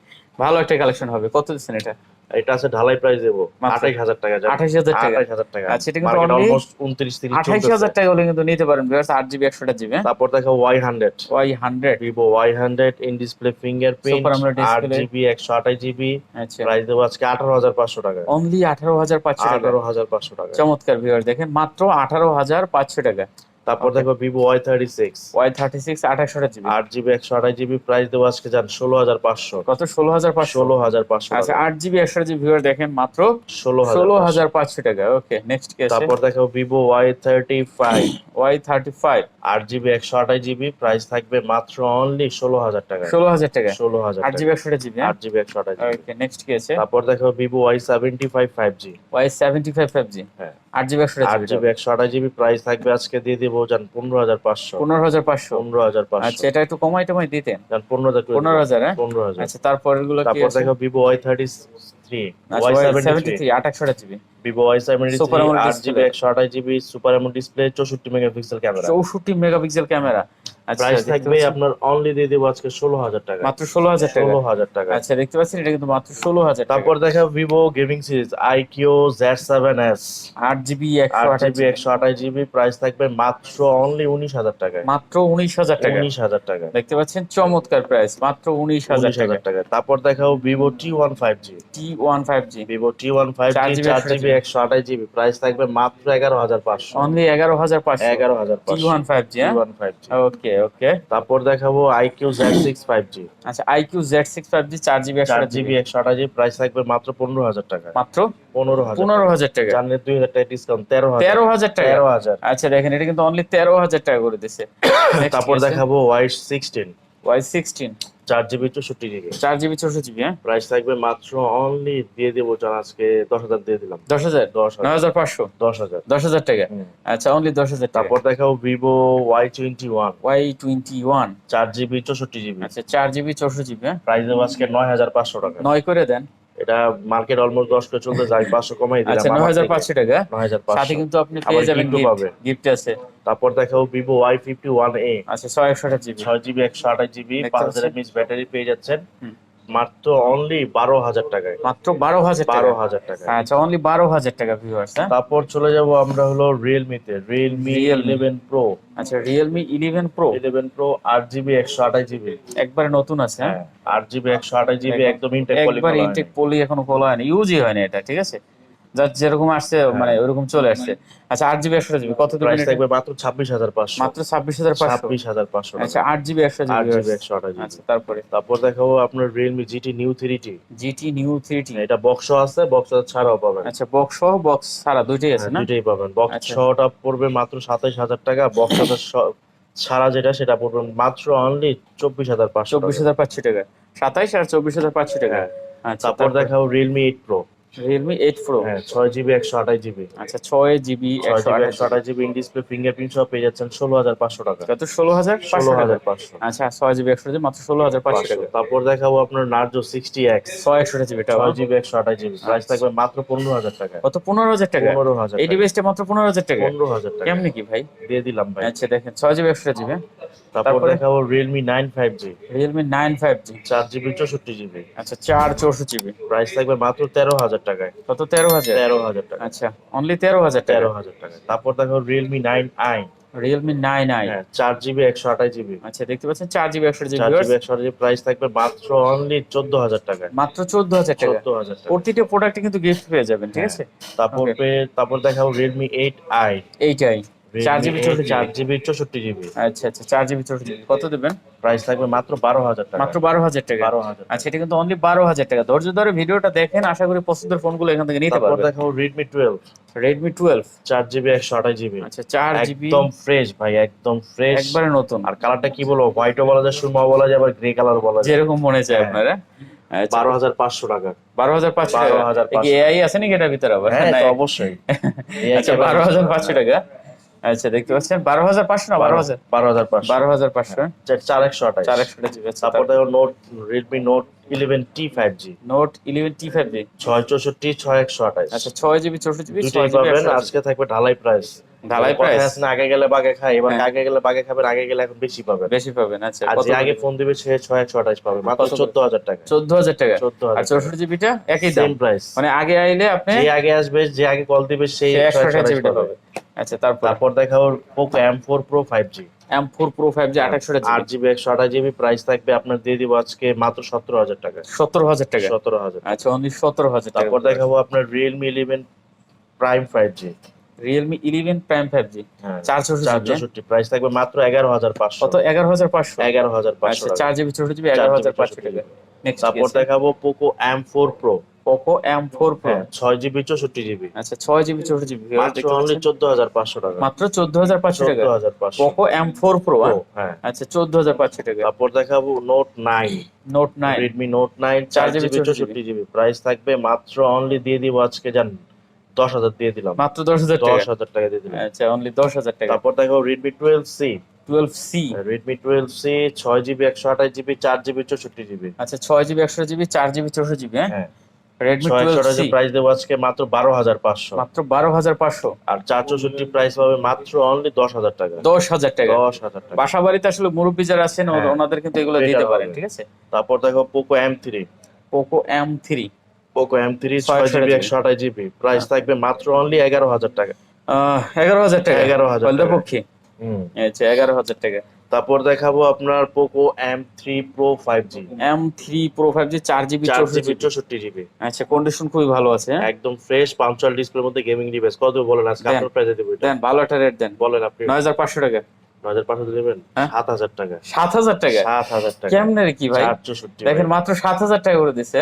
ভালো একটা কালেকশন হবে। কত দিচ্ছেন এটা? এটা আছে ঢালাই প্রাইস দেবো। আঠাইশ হাজার টাকা। আঠাশ হাজার টাকা। আঠাইশ হাজার টাকা। আচ্ছা, এটা কিন্তু অলমোস্ট উনত্রিশ তিরিশ আঠাইশ হাজার টাকা হলে কিন্তু নিতে পারেন আট জিবি একশোটা জিবি তারপর দেখো Y hundred Y hundred Vivo Y hundred in display fingerprint Super আট জিবি একশো আঠাশ জিবি আচ্ছা। প্রাইস দেবো আজকে আঠারো হাজার পাঁচশো টাকা। অনলি আঠারো হাজার পাঁচশো আঠারো হাজার পাঁচশো টাকা। চমৎকার দেখেন মাত্র আঠারো হাজার পাঁচশো টাকা। তারপর দেখো Vivo Y thirty six Y thirty six আঠাশশোটা GB. আট জিবি একশো আঠাশ জিবি প্রাইস দেবো আজকে যান ষোলো হাজার পাঁচশো। কত? ষোলো হাজার পাঁচশো। ষোলো হাজার পাঁচশো আচ্ছা আট জিবি একশো জিবি ভিউয়ার দেখেন মাত্র ষোলো ষোলো হাজার পাঁচশো টাকা। ওকে নেক্সট কি তারপর দেখো Vivo Y thirty five Y thirty five আট জিবি একশো আঠাশ জিবি প্রাইস থাকবে মাত্র অনলি ষোলো হাজার টাকা। ষোলো হাজার টাকা। ষোলো হাজার আট জিবি একশো জিবি আট জিবি একশো আঠাশ ওকে নেক্সট কি আছে? তারপর দেখো Vivo Y seventy five five G Y seventy five five G হ্যাঁ। আট জিবি একশো আট জিবি। জিবি একশো আঠাশ জিবি প্রাইস থাকবে আজকে দিয়ে দেবো যান পনেরো হাজার পাঁচশো। পনেরো হাজার পাঁচশো। পনেরো হাজার আচ্ছা এটা একটু কমাই টমাই দিতেন। যান পনেরো হাজার পনেরো হাজার হ্যাঁ? পনেরো হাজার। আচ্ছা তারপরেরগুলো তারপর দেখো Vivo Y thirty three Y seventy three আঠাশশোটা GB. Vivo Y আট জিবি একশো আঠাশ জিবি সুপার এমন ডিসপ্লে চৌষট্টি মেগাপিক্সেল ক্যামেরা। চৌষট্টি মেগাপিক্সেল ক্যামেরা। আচ্ছা প্রাইস থাকবে আপনার অনলি দিয়ে দেবো আজকে ষোলো হাজার টাকা। মাত্র ষোলো হাজার টাকা। ষোলো হাজার টাকা। আচ্ছা দেখতে পাচ্ছেন এটা কিন্তু মাত্র ষোলো হাজার তারপর দেখা Vivo gaming series iQOO Z seven S আট জিবি একশো আঠাশ জিবি একশো আঠাশ জিবি প্রাইস থাকবে মাত্র অনলি উনিশ হাজার টাকায়। মাত্র উনিশ হাজার টাকা। উনিশ হাজার টাকা। দেখতে পাচ্ছেন চমৎকার প্রাইস মাত্র উনিশ হাজার টাকা। টাকা তারপর দেখাও Vivo T one five G T one five G Vivo T one five G চার 128 একশো আঠাশ জিবি প্রাইস থাকবে মাত্র এগারো হাজার পাঁচশো। অনলি এগারো হাজার পাঁচশো? এগারো হাজার T one five G one five G okay okay তারপর দেখাবো iQOO Z six five G আচ্ছা iQOO Z six five G চার জিবি চার জিবি একশো আঠাশ জিবি প্রাইস থাকবে মাত্র পনেরো হাজার টাকা। মাত্র? পনেরো হাজার পনেরো হাজার টাকা। জানলে দুই হাজার টাকা ডিসকাউন্ট তেরো তেরো হাজার টাকা? তেরো হাজার। আচ্ছা দেখেন এটা কিন্তু অনলি তেরো হাজার টাকা করে দিছে। তারপর দেখাবো ওয়াই সিক্সটিন ওয়াই সিক্সটিন চার জিবি চৌষট্টি জিবি। চার জিবি চৌষট্টি জিবি হ্যাঁ। প্রাইস থাকবে মাত্র অনলি দিয়ে দেবো জান আজকে দশ হাজার দিয়ে দিলাম। দশ হাজার? দশ নয় হাজার পাঁচশো? দশ হাজার। দশ হাজার টাকা? আচ্ছা অনলি দশ হাজার তারপর দেখাও Vivo Y twenty one Y twenty one চার জিবি চৌষট্টি জিবি। আচ্ছা চার জিবি চৌষট্টি জিবি হ্যাঁ। প্রাইস দেবো আজকে নয় হাজার পাঁচশো টাকা। নয় করে দেন। এটা মার্কেট অলমোস্ট দশ করে চলতে যায় পাঁচশো কমাই দিলাম। আচ্ছা নয় হাজার পাঁচশো টাকা? নয় হাজার সাথে পাঁচশো কিন্তু আপনি পেয়ে যাবেন পাবে। গিফট আছে। তারপর দেখাও Vivo Y fifty one A আচ্ছা ছয় একশো জিবি ছয় জিবি একশো আঠাশ জিবি দেখতে পাঁচ হাজার পাচ্ছেন? এমএচ ব্যাটারি পেয়ে যাচ্ছেন। মাত্র অনলি বারো হাজার টাকায়। মাত্র বারো হাজার বারো হাজার টাকা আচ্ছা অনলি বারো হাজার টাকা ভিউয়ার্স তারপর চলে যাব আমরা হলো রিয়েলমিতে রিয়েলমি। ইলেভেন প্রো আচ্ছা Realme eleven pro eleven pro আট জিবি একশো আঠাশ জিবি একবারে নতুন আছে হ্যাঁ? হ্যাঁ আট জিবি একশো আঠাশ জিবি একদম ইনটেক একবার ইনটেক পলি এখনও খোলা হয়নি। ইউজই হয়নি এটা ঠিক আছে? যার যেরকম আসছে মানে ওরকম চলে আসছে। আচ্ছা আট জিবি একশো জিবি কত প্রাইস থাকবে মাত্র ছাব্বিশ হাজার পাঁচশো। মাত্র ছাব্বিশ হাজার ছাব্বিশ হাজার পাঁচশো আচ্ছা আট জিবি একশো আট জিবি একশো আঠাশ আচ্ছা তারপরে? তারপর দেখাবো আপনার Realme GT Neo three T GT Neo three T এটা বক্স আছে বক্স ছাড়াও পাবেন। আচ্ছা বক্স সহ বক্স সারা দুইটাই আছে হ্যাঁ, না? দুইটাই পাবেন। বক্স আচ্ছা। ছটা পড়বে মাত্র সাতাইশ হাজার টাকা। বক্স ছাড়া যেটা সেটা পড়বে মাত্র অনলি চব্বিশ হাজার পাঁচশো চব্বিশ হাজার পাঁচশো টাকা। সাতাইশ আর চব্বিশ হাজার পাঁচশো টাকা। হ্যাঁ। আচ্ছা তারপর দেখাবো Realme eight pro Realme eight pro হ্যাঁ ছয় জিবি একশো আঠাশ জিবি আচ্ছা ছয় জিবি একশো আঠাশ জিবি ইন ডিসপ্লে ফিঙ্গারপ্রিন্ট সহ পেয়ে যাচ্ছেন ষোলো হাজার পাঁচশো টাকা। কত? ষোলো হাজার ষোলো হাজার পাঁচশো। আচ্ছা ছয় জিবি একশো জিবি মাত্র ষোলো হাজার পাঁচশো টাকা। তারপর দেখাবো আপনার নার্জো সিক্সটি এক্স ছয় একশো জিবি ছয় জিবি একশো আঠাশ জিবি প্রাইস থাকবে মাত্র পনেরো হাজার টাকা। কত? পনেরো হাজার টাকা? পনেরো হাজার এই ডিভাইসটা মাত্র পনেরো হাজার টাকা? পনেরো হাজার টাকা। কেমনি কি ভাই? দিয়ে দিলাম ভাই। আচ্ছা দেখেন ছয় জিবি একশো জিবি তারপর? দেখাবো রিয়েলমি নাইন ফাইভ জি চার জিবি চৌষট্টি জিবি আচ্ছা চার চৌষট্টি জিবি প্রাইস থাকবে মাত্র তেরো হাজার টাকায়। কত? তেরো হাজার? তেরো হাজার টাকা আচ্ছা অনলি তেরো হাজার টাকা তেরো হাজার টাকা তারপর দেখো Realme nine i Realme nine i হ্যাঁ চার জিবি একশো আঠাশ জিবি আচ্ছা দেখতে পাচ্ছেন চার জিবি একশো জিবি চার জিবি একশো আঠাশ জিবি প্রাইস থাকবে মাত্র অনলি চোদ্দ হাজার টাকায়। মাত্র চোদ্দ হাজার টাকা চোদ্দ হাজার টাকা প্রতিটা প্রোডাক্টে কিন্তু গিফট পেয়ে যাবেন ঠিক আছে? তারপর তারপর দেখাবো রিয়েলমি এইট আই এইটাই চার জিবি চৌষট্টি চার জিবি চৌষট্টি জিবি। আচ্ছা আচ্ছা চার জিবি চৌষট্টি জিবি। কত দেবেন? প্রাইস থাকবে মাত্র বারো হাজার টাকা। মাত্র বারো হাজার টাকা। বারো হাজার আচ্ছা এটা কিন্তু অনলি বারো হাজার টাকা। ধৈর্য ধরে ভিডিওটা দেখেন আশা করি পছন্দের ফোনগুলো এখান থেকে নিতে পারবেন। দেখাবো রেডমি টুয়েলভ রেডমি টুয়েলভ চার জিবি একশো আঠাশ জিবি। আচ্ছা চার জিবি। একদম ফ্রেশ ভাই একদম ফ্রেশ একবারে নতুন। আর কালারটা কি বলব? হোয়াইটও বলা যায় সুরমা বলা যায় আবার গ্রে কালার বলা যায়। যেরকম মনে চায় হ্যাঁ। আপনারা আচ্ছা, বারো হাজার পাঁচশো টাকা। বারো হাজার পাঁচশো টাকা। 12,500 এআই আছে নাকি এটার ভিতরে আবার? হ্যাঁ অবশ্যই। আচ্ছা বারো হাজার পাঁচশো টাকা। আচ্ছা দেখতে পাচ্ছেন বারো হাজার পাঁচশো না বারো হাজার? বারো হাজার পাঁচশো। বারো হাজার পাঁচশো। চার- চার একশো আঠাশ চার একশো তারপর দেখো note Redmi note eleven T five G note eleven T five G ছয় চৌষট্টি ছয় একশো আঠাশ আচ্ছা ছয় জিবি চৌষট্টি জিবি ছয় পাবেন। আজকে থাকবে ঢালাই প্রাইস ঢালাই price? না আগে গেলে বাগে খায় এবার হ্যাঁ। আগে গেলে বাগে খাবেন আগে গেলে এখন বেশি পাবেন। বেশি পাবেন আচ্ছা। আর যে আগে ফোন দিবে সে ছয় একশো আঠাশ পাবে। মাত্র? চোদ্দ হাজার টাকা। চোদ্দ হাজার টাকা? চোদ্দ হাজার চৌষট্টি জিবিটা একই দাম? প্রাইস মানে আগে আইলে আপনি যে আগে আসবে যে আগে কল দিবে সেই একশো 128 আঠাশ জিবিটা পাবে। পাবে। আচ্ছা তারপর? তারপর দেখাবো Poco M four pro five G M four pro five G আঠাশশো আট জিবি একশো আঠাশ জিবি প্রাইস থাকবে আপনার দিয়ে দিব আজকে মাত্র সতেরো হাজার টাকা। সতেরো হাজার টাকা? সতেরো হাজার আচ্ছা অনলি সতেরো হাজার তারপর দেখাবো আপনার Realme eleven prime five G Realme eleven prime five G হ্যাঁ চার চৌষট্টি চার জিবি চৌষট্টি প্রাইস থাকবে মাত্র এগারো হাজার পাঁচশো। কত এগারো হাজার পাঁচশো? এগারো হাজার পাঁচশো আচ্ছা। চার জিবি চৌষট্টি জিবি এগারো হাজার পাঁচশো টাকা। নেক্সট তারপর দেখাবো Poco M four pro Poco M four pro ছয় জিবি চৌষট্টি জিবি আচ্ছা ছয় জিবি চৌষট্টি জিবি মাত্র চোদ্দ হাজার পাঁচশো টাকা। মাত্র চোদ্দ হাজার পাঁচশো টাকা। পোকো এম ফোর প্রো হ্যাঁ? আচ্ছা চোদ্দ হাজার পাঁচশো টাকা। তারপর দেখাবো note nine note nine Redmi note nine চার জিবি চৌষট্টি জিবি প্রাইস থাকবে মাত্র অনলি দিয়ে দিব আজকে জান দশ হাজার দিয়ে দিলাম। মাত্র দশ হাজার দশ হাজার টাকা দিয়ে দিলাম। আচ্ছা অনলি দশ হাজার টাকা। তারপর দেখো Redmi twelve C twelve C Redmi twelve C ছয় জিবি একশো আঠাশ জিবি চার জিবি চৌষট্টি জিবি আচ্ছা ছয় জিবি একশো জিবি চার জিবি চৌষট্টি জিবি হ্যাঁ? হ্যাঁ। রেডমি টুয়েলভ প্রাইস দেবো আজকে মাত্র বারো হাজার পাঁচশো। মাত্র বারো হাজার পাঁচশো? আর চার চৌষট্টি প্রাইস পাবে মাত্র অনলি দশ হাজার টাকা। দশ হাজার টাকা। দশ হাজার টাকা। বাসা বাড়িতে আসলে মুরব্বী যারা আছেন হ্যাঁ। ওনাদের কিন্তু এগুলো দিতে পারেন ঠিক আছে? তারপর দেখো Poco M three Poco M three Poco M three ছয় ছয় জিবি একশো আঠাশ জিবি প্রাইস থাকবে মাত্র অনলি এগারো হাজার টাকা। এগারো হাজার টাকা। 11,000 বলতে টাকা। পক্ষে। হুম। আচ্ছা এগারো হাজার টাকা। তারপর দেখাবো আপনার Poco M three pro five G M three pro five G চার জিবি চার জিবি চৌষট্টি জিবি আচ্ছা কন্ডিশন খুবই ভালো আছে হ্যাঁ? একদম ফ্রেশ পাঞ্চুয়াল ডিসপ্লের মধ্যে গেমিং ডিভাইস কত বলেন আজকে? আপনার প্রাইসে দেবো দেন ভালো একটা রেট দেন। বলেন আপনি। নয় হাজার পাঁচশো টাকা। হ্যাঁ? সাত হাজার টাকা। সাত হাজার টাকা। সাত হাজার টাকা। কেমনে কি ভাই? দেখেন মাত্র সাত হাজার টাকা করে দিছে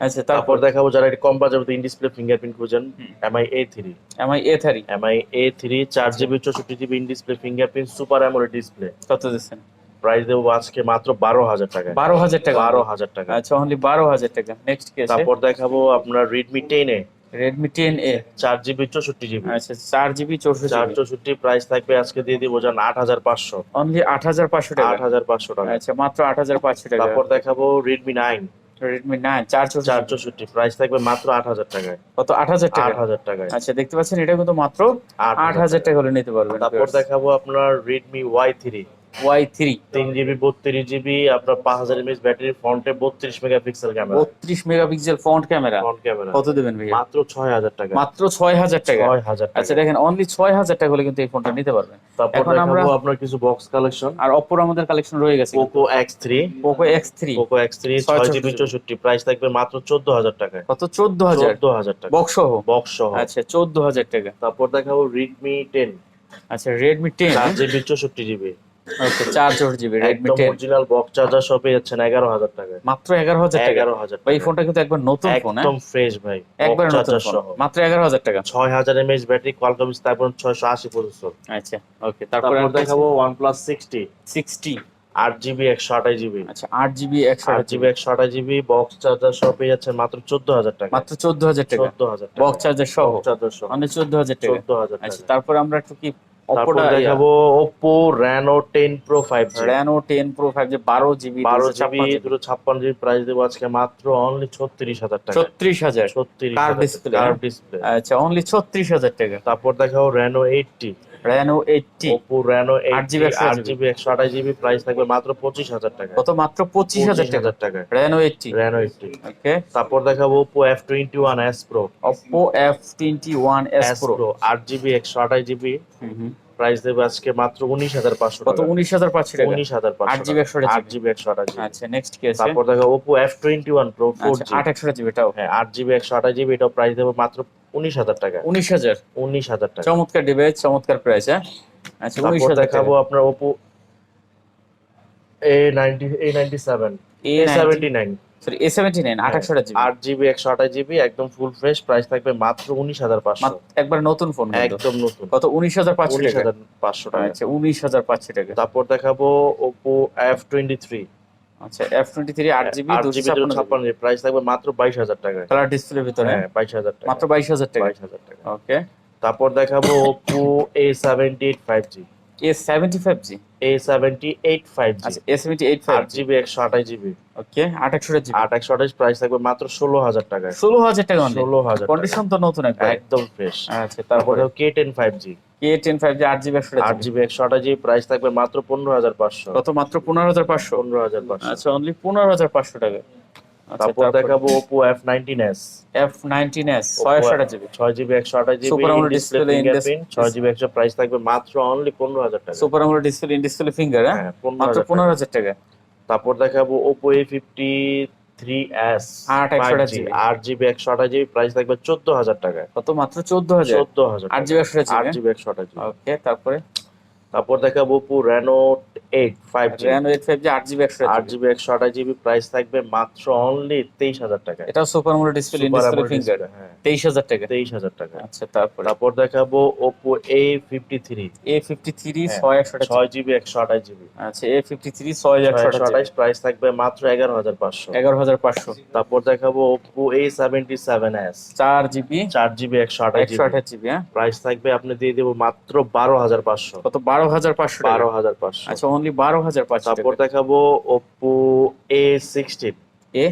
আচ্ছা তারপর দেখাবো যারা কম বাজারে ইন ডিসপ্লে ফিঙ্গারপ্রিন্ট খুঁজেন। Mi A three Mi A three Mi A three চার। জিবি চৌষট্টি GB in display fingerprint super AMOLED display কত দিচ্ছেন? প্রাইস দেবো আজকে মাত্র বারো হাজার টাকা। বারো হাজার টাকা? বারো হাজার টাকা। আচ্ছা অনলি বারো হাজার টাকা। নেক্সট কি তারপর দেখাবো আপনার Redmi ten A Redmi ten A চার জিবি চৌষট্টি জিবি আচ্ছা চার জিবি চৌষট্টি চার চৌষট্টি প্রাইস থাকবে আজকে দিয়ে দিব যান আট হাজার পাঁচশো। অনলি আট হাজার পাঁচশো টাকা। আট হাজার পাঁচশো টাকা। আচ্ছা মাত্র আট হাজার পাঁচশো টাকা। তারপর দেখাবো রেডমি নাইন রেডমি নাইন চার চার চৌষট্টি চৌষট্টি প্রাইস থাকবে মাত্র আট হাজার টাকায়। কত? আট হাজার টাকা? আট হাজার টাকায়। আচ্ছা দেখতে পাচ্ছেন এটা কিন্তু মাত্র আট হাজার টাকা হলে নিতে পারবেন। তারপর দেখাবো আপনার Redmi Y three Y three তিন জিবি বত্রিশ জিবি আপনার পাঁচ হাজার এমএস ব্যাটারি ফ্রন্টে বত্রিশ মেগাপিক্সেল ক্যামেরা বত্রিশ megapixel front camera front camera কত দেবেন ভাইয়া? মাত্র ছয় হাজার টাকা। মাত্র ছয় হাজার টাকা। ছয় হাজার আচ্ছা দেখেন অনলি ছয় হাজার টাকা হলে কিন্তু এই ফোনটা নিতে পারবেন। এখন আমরা- আপনার কিছু বক্স কালেকশন আর অপর আমাদের কালেকশন রয়ে গেছে। Poco X three Poco X three Poco X three ছয় জিবি চৌষট্টি। প্রাইস থাকবে মাত্র চোদ্দ হাজার টাকা কত? চোদ্দ হাজার। চোদ্দ হাজার টাকা। বক্স সহ? বক্স সহ। আচ্ছা চোদ্দ হাজার টাকা। তারপর দেখাবো রেডমি টেন আচ্ছা রেডমি টেন চার জিবি চৌষট্টি জিবি। ওকে চৌষট্টি জিবি অরিজিনাল বক্স চার্জার যাচ্ছেন মাত্র টাকা? এগারো হাজার ভাই ফোনটা কিন্তু একবার নতুন ফোন একদম ফ্রেশ ভাই একবার নতুন ফোন সহ। মাত্র টাকা। ব্যাটারি কোয়ালকম স্ন্যাপড্রাগন ছয়শো আশি প্রসেসর আচ্ছা ওকে তারপর দেখাবো আট জিবি একশো আঠাশ জিবি আচ্ছা আট জিবি একশো আট জিবি একশো আঠাশ জিবি বক্স চার্জার সহ পেয়ে যাচ্ছেন মাত্র চোদ্দ হাজার টাকা মাত্র চোদ্দ হাজার টাকা। চোদ্দ হাজার বক্স চার্জার সহ? বক্স চার্জার সহ। মানে চোদ্দ হাজার টাকা। চোদ্দ হাজার আচ্ছা তারপরে আমরা একটু কি তারপর দেখাবো pro five G Reno ten pro five যে বারো জিবি বারো জিবি দুটো ছাপ্পান্ন জিবি প্রাইস দেবো আজকে মাত্র অনলি ছত্রিশ হাজার টাকা। ছত্রিশ হাজার। ছত্রিশ Curve display, হ্যাঁ? ডিসপ্লে আচ্ছা অনলি ছত্রিশ হাজার টাকা। তারপর দেখাবো Reno eight T Reno eight T Oppo Reno আট এইট GB, জিবি একশো আট GB জিবি একশো আঠাশ জিবি প্রাইস থাকবে মাত্র পঁচিশ হাজার টাকা কত? মাত্র পঁচিশ হাজার টাকা হাজার টাকা। Reno eight T Reno eight T okay তারপর দেখাবো Oppo F twenty one S pro Oppo F twenty আট জিবি জিবি প্রাইস দেবে আজকে মাত্র উনিশ হাজার পাঁচশো কত? টাকা। উনিশ হাজার পাঁচশো টাকা। উনিশ হাজার আট জিবি একশো আট জিবি একশো আঠাশ জিবি আচ্ছা নেক্সট কি আছে? তারপর দেখো Oppo F twenty one pro four আট একশো জিবিটাও হ্যাঁ আট জিবি একশো আঠাশ জিবি এটাও প্রাইস দেবে মাত্র উনিশ হাজার টাকা। উনিশ হাজার। উনিশ হাজার টাকা। চমৎকার ডিভাইস চমৎকার প্রাইস হ্যাঁ? আচ্ছা উনিশ হাজার দেখাবো আপনার Oppo A ninety A ninety seven A seventy nine sorry A seventy nine আট জিবি আট জিবি একশো আঠাশ জিবি একদম ফুল ফ্রেশ প্রাইস থাকবে মাত্র উনিশ হাজার পাঁচশো। একবার নতুন ফোন একদম নতুন। কত? উনিশ হাজার পাঁচশো টাকা। হাজার পাঁচশো টাকা। আচ্ছা উনিশ হাজার পাঁচশো টাকা। তারপর দেখাবো ওপো এফ টোয়েন্টি থ্রি আচ্ছা এফ টোয়েন্টি থ্রি আট জিবি আট জিবি ছাপ্পান্ন ছাপ্পান্ন জিবি। প্রাইস থাকবে মাত্র বাইশ হাজার টাকা। কালার ভিতরে? হ্যাঁ বাইশ হাজার টাকা। মাত্র বাইশ হাজার টাকা। বাইশ হাজার টাকা। ওকে তারপর দেখাবো Oppo A seventy eight five G A seventy five G A seventy eight five আচ্ছা A seventy eight five GB একশো আঠাশ জিবি। ওকে একশো জিবি। আঠাশ প্রাইস থাকবে মাত্র ষোলো হাজার টাকায়। ষোলো হাজার টাকা ষোলো হাজার কন্ডিশন তো নতুন একদম ফ্রেশ আচ্ছা তারপরে? K ten five G K ten five G আট জিবি একশো আট জিবি। একশো আঠাশ জিবি প্রাইস থাকবে মাত্র পনেরো হাজার পাঁচশো। কত? মাত্র পনেরো হাজার পাঁচশো। পনেরো হাজার পাঁচশো। আচ্ছা অনলি পনেরো হাজার পাঁচশো টাকা। আচ্ছা তারপর দেখাবো Oppo F nineteen S F nineteen S ছয় একশো জিবি। ছয় জিবি একশো আঠাশ GB Super AMOLED display fingerprint ছয় জিবি একশো প্রাইস থাকবে মাত্র অনলি পনেরো হাজার টাকা। Super AMOLED display in display finger হ্যাঁ হ্যাঁ মাত্র হাজার পনেরো টাকা। হাজার টাকা। তারপর দেখাবো Oppo A fifty three S আট জিবি। আট জিবি একশো আঠাশ জিবি প্রাইস থাকবে চোদ্দ হাজার টাকা। কত? মাত্র চোদ্দ হাজার? চোদ্দ হাজার আট জিবি একশো আট জিবি জিবি একশো আঠাশ জিবি। ওকে তারপরে? তারপর দেখাবো Reno eight five Reno eight five G আট জিবি একশো আট জিবি একশো আঠাশ জিবি প্রাইস থাকবে মাত্র অনলি তেইশ হাজার টাকা এটাও সুপার আমোলেড ডিসপ্লে ফিঙ্গার তেইশ হাজার টাকা। তেইশ হাজার টাকা। আচ্ছা তারপরে? তারপর দেখাবো Oppo A fifty three A fifty three ছয় একশো ছয় জিবি একশো আঠাশ জিবি আচ্ছা এ ফিফটি থ্রি ছয় একশো আঠাশ প্রাইস থাকবে মাত্র এগারো হাজার পাঁচশো। এগারো হাজার পাঁচশো। তারপর দেখাবো Oppo A seventy seven S চার জিবি চার জিবি একশো আঠাশ একশো আঠাশ জিবি হ্যাঁ। প্রাইস থাকবে আপনি দিয়ে দেবো মাত্র বারো হাজার পাঁচশো। কত? বারো হাজার পাঁচশো বারো হাজার পাঁচশো। আচ্ছা অনলি বারো হাজার পাঁচশো তারপর দেখাবো Oppo A sixteen A?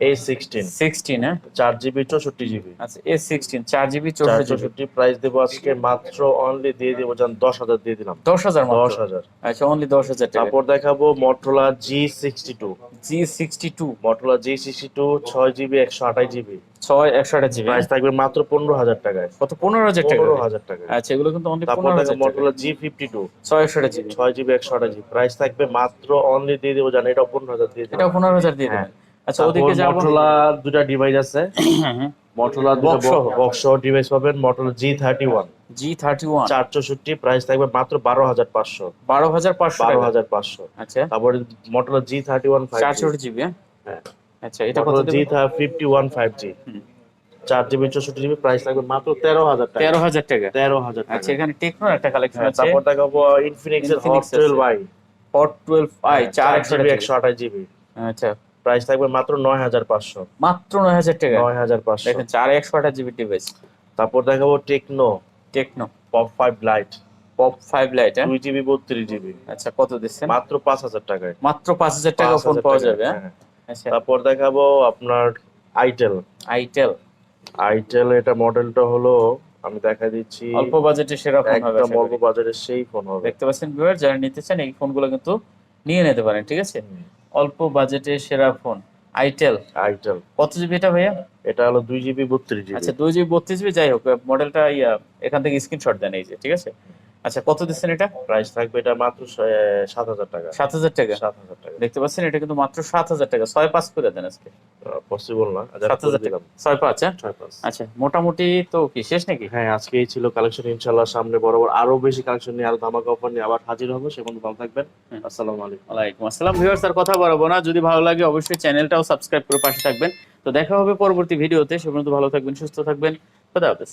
A sixteen sixteen হ্যাঁ? চার জিবি চৌষট্টি জিবি আচ্ছা এ সিক্সটিন চার জিবি চৌষট্টি প্রাইস দেবো আজকে মাত্র অনলি দিয়ে দেবো যান দশ হাজার দিয়ে দিলাম। দশ হাজার দশ হাজার। আচ্ছা অনলি দশ হাজার তারপর দেখাবো Motorola G sixty two G sixty two Motorola G sixty two ছয় জিবি একশো আঠাশ জিবি ছয় একশো আঠাশ জিবি প্রাইস থাকবে মাত্র পনেরো হাজার টাকায়। কত? পনেরো হাজার টাকা? পনেরো হাজার টাকা আচ্ছা এগুলো কিন্তু অনলি পনেরো হাজার মটোলা জি ফিফটি টু ছয় একশো আঠাশ জিবি। ছয় জিবি একশো আঠাশ জিবি। প্রাইস থাকবে মাত্র অনলি দিয়ে দেবো জানি এটা পনেরো হাজার দিয়ে দেবো। পনেরো হাজার দিয়ে হ্যাঁ। দেবেন আচ্ছা ওদিকে যাব। দুটা ডিভাইস আছে। Box সহ। বক্স ডিভাইস পাবেন Motorola G thirty one G thirty one চার চৌষট্টি প্রাইস থাকবে মাত্র বারো হাজার পাঁচশো। বারো হাজার পাঁচশো বারো হাজার পাঁচশো। আচ্ছা। তারপরে Motorola G thirty one five চারশো জিবি হ্যাঁ। হ্যাঁ। আচ্ছা এটা কত জি ওয়ান ফাইভ জি চার জিবি চৌষট্টি জিবি প্রাইস লাগবে মাত্র টাকা। হাজার আচ্ছা এখানে টেকনোর একটা কালেকশন হ্যাঁ, আছে। তারপর দেখাবো ইনফিনিক্স এর হট হট জিবি আচ্ছা। প্রাইস থাকবে মাত্র নয় হাজার পাঁচশো। মাত্র নয় হাজার টাকা? দেখেন জিবি ডিভাইস তারপর দেখাবো Tecno. Tecno. Pop five lite pop five lite হ্যাঁ? জিবি বত্রিশ জিবি। আচ্ছা কত দিচ্ছেন? মাত্র পাঁচ হাজার টাকায়। মাত্র পাঁচ হাজার টাকা ফোন পাওয়া যাবে হ্যাঁ? হ্যাঁ। তারপর দেখাবো আপনার আইটেল আইটেল আইটেল এটা মডেলটা হলো আমি দেখা দিচ্ছি অল্প বাজেটে সেরা ফোন হবে একদম অল্প। বাজারের সেই ফোন হবে। দেখতে পাচ্ছেন ভিউয়ার যারা নিতে চান এই ফোনগুলো কিন্তু নিয়ে নিতে পারেন ঠিক আছে? অল্প বাজেটে সেরা ফোন আইটেল আইটেল কত জিবি এটা ভাইয়া? এটা হলো দুই জিবি বত্রিশ জিবি আচ্ছা দুই জিবি বত্রিশ জিবি যাই হোক মডেলটা এখান থেকে স্ক্রিনশট দেন এই যে ঠিক আছে? আচ্ছা কত দিচ্ছেন এটা? প্রাইস থাকবে এটা মাত্র সাত হাজার টাকা। সাত হাজার টাকা? সাত হাজার টাকা। দেখতে পাচ্ছেন এটা কিন্তু মাত্র সাত হাজার টাকা। ছয় পাঁচ করে দেন আজকে। পসিবল না। আচ্ছা, সাত হাজার টাকা। ছয় পাঁচ হ্যাঁ? ছয় পাঁচ। আচ্ছা মোটামুটি তো কি শেষ নাকি? হ্যাঁ আজকে এই ছিল কালেকশন ইনশাল্লাহ সামনে বরাবর আরও বেশি কালেকশন নিয়ে আরও ধামাকা অফার নিয়ে আবার হাজির হব। সে পর্যন্ত ভালো থাকবেন। হুম। আসসালামু আলাইকুম। ওয়ালাইকুম আসসালাম। ভিউয়ার্স আর কথা বাড়াবো না। যদি ভালো লাগে অবশ্যই চ্যানেলটাও সাবস্ক্রাইব করে পাশে থাকবেন। তো দেখা হবে পরবর্তী ভিডিওতে সে পর্যন্ত ভালো থাকবেন সুস্থ থাকবেন। খোদা হাফেজ।